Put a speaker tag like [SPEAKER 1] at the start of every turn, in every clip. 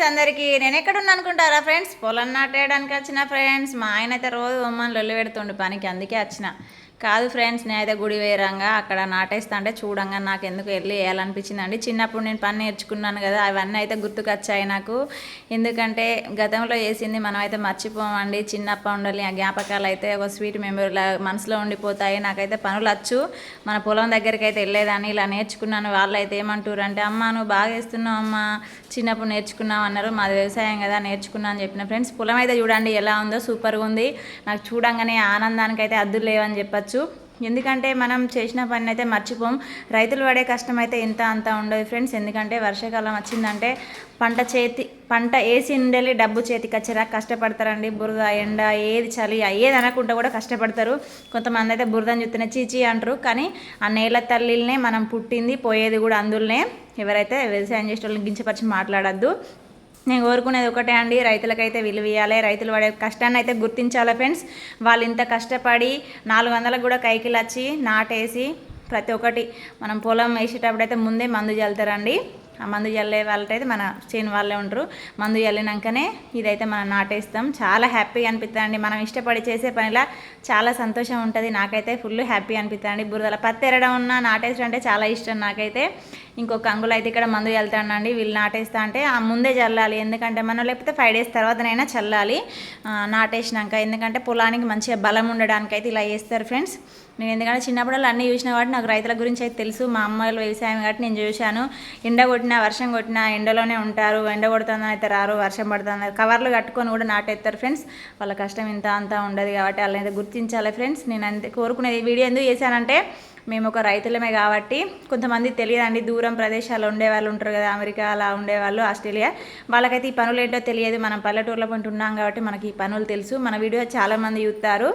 [SPEAKER 1] Friends అందరికీ నేను ఎక్కడున్నా అనుకుంటారా ఫ్రెండ్స్? పొలం నాటేయడానికి వచ్చిన ఫ్రెండ్స్ మా ఆయన అయితే రోజు ఉమ్మని లొల్లి పెడుతుండు పనికి అందుకే వచ్చిన. కాదు ఫ్రెండ్స్ నేనైతే గుడి వేరంగా అక్కడ నాటేస్తా అంటే చూడంగా నాకు ఎందుకు వెళ్ళి వేయాలనిపించింది అండి చిన్నప్పుడు నేను పని నేర్చుకున్నాను కదా అవన్నీ అయితే గుర్తుకొచ్చాయి నాకు. ఎందుకంటే గతంలో వేసింది మనం అయితే మర్చిపోమండి. చిన్నప్ప ఉండాలి ఆ జ్ఞాపకాలు అయితే ఒక స్వీట్ మెమరీలా మనసులో ఉండిపోతాయి. నాకైతే పనులు వచ్చు. మన పొలం దగ్గరికి అయితే వెళ్ళేదాన్ని. ఇలా నేర్చుకున్నాను. వాళ్ళు అయితే ఏమంటారు అంటే అమ్మ నువ్వు బాగా వేస్తున్నావు అమ్మ. చిన్నప్పుడు నేర్చుకున్నావు అన్నారు. మాది వ్యవసాయం కదా నేర్చుకున్నా అని చెప్పిన. ఫ్రెండ్స్ పొలం అయితే చూడండి ఎలా ఉందో సూపర్గా ఉంది. నాకు చూడంగానే ఆనందానికి అయితే అద్దులు లేవని చెప్పచ్చు. ఎందుకంటే మనం చేసిన పని అయితే మర్చిపోం. రైతులు పడే కష్టం అయితే ఇంత అంత ఉండదు ఫ్రెండ్స్. ఎందుకంటే వర్షాకాలం వచ్చిందంటే పంట చేతి పంట వేసి ఉండేది డబ్బు చేతికి వచ్చేలా కష్టపడతారండి. బురద ఎండ ఏది చలి ఏది అనకుండా కూడా కష్టపడతారు. కొంతమంది అయితే బురదని చూస్తున్న చీచి అంటారు. కానీ ఆ నేల తల్లినే మనం పుట్టింది పోయేది కూడా అందులోనే. ఎవరైతే వ్యవసాయం చేసే వాళ్ళని గించపరిచి మాట్లాడద్దు. నేను కోరుకునేది ఒకటే అండి రైతులకైతే విలువ ఇవ్వాలి రైతులు పడే కష్టాన్ని అయితే గుర్తించాలి ఫ్రెండ్స్. వాళ్ళు ఇంత కష్టపడి నాలుగు వందలకు కూడా కైకిలు వచ్చి నాటేసి ప్రతి ఒక్కటి మనం పొలం వేసేటప్పుడు అయితే ముందే మందు చల్లుతారండి ఆ మందు చల్లే వాళ్ళైతే మన చేను వాళ్ళే ఉంటారు మందు చల్లినాకనే ఇదైతే మనం నాటేస్తాం. చాలా హ్యాపీ అనిపిస్తుంది మనం ఇష్టపడి చేసే పనిలా చాలా సంతోషం ఉంటుంది. నాకైతే ఫుల్ హ్యాపీ అనిపిస్తుంది అండి బురదల పత్తి ఎరడం ఉన్న నాటేసడం అంటే చాలా ఇష్టం నాకైతే. ఇంకొక అంగులు అయితే ఇక్కడ మందు చల్లుతానండి వీళ్ళు నాటేస్తా అంటే ఆ ముందే చల్లాలి. ఎందుకంటే మనం లేకపోతే ఫైవ్ డేస్ తర్వాతనైనా చల్లాలి. నాటేసినాక ఎందుకంటే పొలానికి మంచిగా బలం ఉండడానికి అయితే ఇలా చేస్తారు ఫ్రెండ్స్ నేను ఎందుకంటే చిన్నప్పుడు అన్నీ చూసిన కాబట్టి నాకు రైతుల గురించి అయితే తెలుసు. మా అమ్మ వ్యవసాయం కాబట్టి నేను చూశాను. ఎండ కొట్టినా వర్షం కొట్టినా ఎండలోనే ఉంటారు. ఎండ కొడుతుందని అయితే రారు వర్షం పడుతుంది కవర్లు కట్టుకొని కూడా నాటేస్తారు ఫ్రెండ్స్ వాళ్ళ కష్టం ఇంత అంతా ఉండదు కాబట్టి వాళ్ళని అయితే గుర్తించాలి ఫ్రెండ్స్ నేను అంతే కోరుకునేది వీడియో ఎందుకు చేశానంటే మేము ఒక రైతులమే కాబట్టి కొంతమంది తెలియదండి. దూరం ప్రదేశాల్లో ఉండేవాళ్ళు ఉంటారు కదా అమెరికా అలా ఉండేవాళ్ళు ఆస్ట్రేలియా. వాళ్ళకైతే ఈ పనులు ఏంటో తెలియదు. మనం పల్లెటూరులో పంట ఉన్నాం కాబట్టి మనకి ఈ పనులు తెలుసు. మన వీడియో చాలామంది చూస్తారు.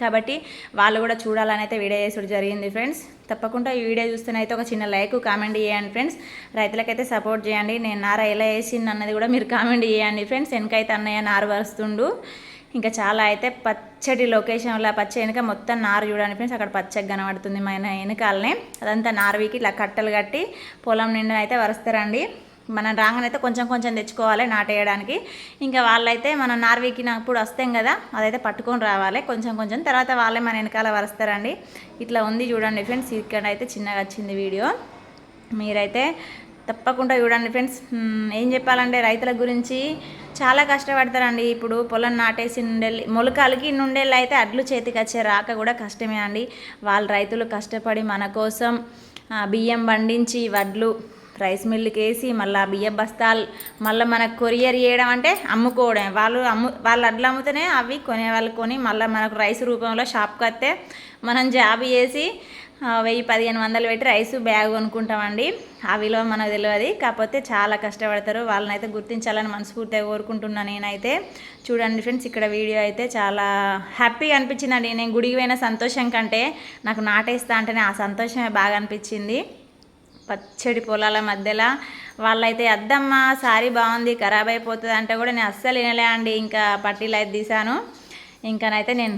[SPEAKER 1] కాబట్టి వాళ్ళు కూడా చూడాలని అయితే వీడియో చేసుడు జరిగింది ఫ్రెండ్స్. తప్పకుండా ఈ వీడియో చూస్తేనైతే ఒక చిన్న లైక్ కామెంట్ చేయండి ఫ్రెండ్స్. రైతులకైతే సపోర్ట్ చేయండి. నేను నార ఎలా వేసింది అన్నది కూడా మీరు కామెంట్ చేయండి ఫ్రెండ్స్. వెనకైతే అన్నయ్య నారు వరుస్తుండు. ఇంకా చాలా అయితే పచ్చటి లొకేషన్లో పచ్చ వెనుక మొత్తం నారు చూడండి ఫ్రెండ్స్ అక్కడ పచ్చగా కనబడుతుంది మన వెనకాలనే. అదంతా నారువికి ఇట్లా కట్టలు కట్టి పొలం నిండా అయితే వరుస్తారండి. మనం రాగానైతే కొంచెం కొంచెం తెచ్చుకోవాలి నాటేయడానికి. ఇంకా వాళ్ళైతే మనం నార్వీకినప్పుడు వస్తాం కదా అదైతే పట్టుకొని రావాలి. కొంచెం కొంచెం తర్వాత వాళ్ళే మన వెనకాల వరుస్తారండి. ఇట్లా ఉంది చూడండి ఫ్రెండ్స్ ఇక్కడ అయితే చిన్నగా వచ్చింది వీడియో. మీరైతే తప్పకుండా చూడండి ఫ్రెండ్స్ ఏం చెప్పాలంటే రైతుల గురించి చాలా కష్టపడతారండి. ఇప్పుడు పొలం నాటేసి నుండెళ్ళి మొలకలకి నుండెళ్ళి అయితే అడ్లు చేతికి వచ్చే రాక కూడా కష్టమే అండి. వాళ్ళ రైతులు కష్టపడి మన కోసం బియ్యం పండించి వడ్లు రైస్ మిల్లుకి వేసి మళ్ళీ బియ్యం బస్తాలు మళ్ళీ మనకు కొరియర్ చేయడం అంటే అమ్ముకోవడం వాళ్ళు అమ్ము వాళ్ళు అడ్లు అమ్ముతూనే అవి కొనే వాళ్ళు కొని మళ్ళీ మనకు రైస్ రూపంలో షాప్కి వస్తే మనం జాబ్ చేసి వెయ్యి పదిహేను వందలు పెట్టి రైస్ బ్యాగ్ కొనుక్కుంటామండి. ఆ విలువ మనకు తెలియదు. కాకపోతే చాలా కష్టపడతారు. వాళ్ళని అయితే గుర్తించాలని మనస్ఫూర్తిగా కోరుకుంటున్నాను నేనైతే. చూడండి ఫ్రెండ్స్ ఇక్కడ వీడియో అయితే చాలా హ్యాపీగా అనిపించిందండి. నేను గుడికి పోయిన సంతోషం కంటే నాకు నాటేస్తా అంటేనే ఆ సంతోషమే బాగా అనిపించింది. పచ్చడి పొలాల మధ్యలో వాళ్ళైతే అద్దమ్మ సారీ బాగుంది ఖరాబ్ అయిపోతుంది అంటే కూడా నేను అస్సలు వినలే అండి. ఇంకా పట్టీలు అయితే తీసాను ఇంకానైతే నేను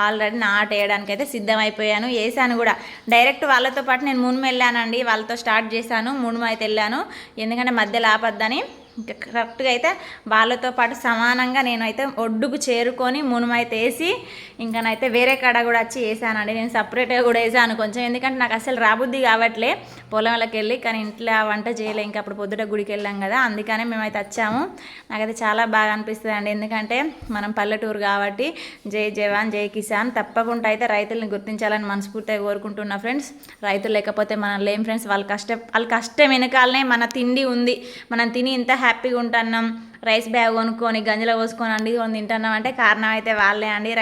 [SPEAKER 1] ఆల్రెడీ నాట్ వేయడానికి అయితే సిద్ధమైపోయాను వేసాను కూడా. డైరెక్ట్ వాళ్ళతో పాటు నేను మునుము వెళ్ళానండి వాళ్ళతో స్టార్ట్ చేశాను మునుము అయితే వెళ్ళాను. ఎందుకంటే మధ్యలో ఆపద్దని. కరెక్ట్గా అయితే వాళ్ళతో పాటు సమానంగా నేనైతే ఒడ్డుకు చేరుకొని మునుమైతే వేసి వేసి ఇంకానైతే వేరే కాడ కూడా వచ్చి వేసానండి. నేను సపరేట్గా కూడా వేసాను కొంచెం. ఎందుకంటే నాకు అసలు రాబుద్ది కావట్లే పొలంలోకి వెళ్ళి కానీ ఇంట్లో వంట చేయలే. ఇంకా అప్పుడు పొద్దుట గుడికి వెళ్ళాం కదా అందుకనే మేమైతే వచ్చాము. నాకైతే చాలా బాగా అనిపిస్తుంది అండి ఎందుకంటే మనం పల్లెటూరు కాబట్టి జై జవాన్ జై కిసాన్ తప్పకుండా అయితే రైతుల్ని గుర్తించాలని మనస్ఫూర్తిగా కోరుకుంటున్నా ఫ్రెండ్స్. రైతులు లేకపోతే మనం లేం ఫ్రెండ్స్. వాళ్ళ కష్టం వాళ్ళ కష్టం వెనకాలనే మన తిండి ఉంది. మనం తిని ఇంత హ్యాపీగా ఉంటున్నాం. రైస్ బ్యాగ్ కొనుక్కొని గంజలో పోసుకొని అండి తింటున్నాం. అంటే కారణం అయితే వాళ్ళే అండి. రైస్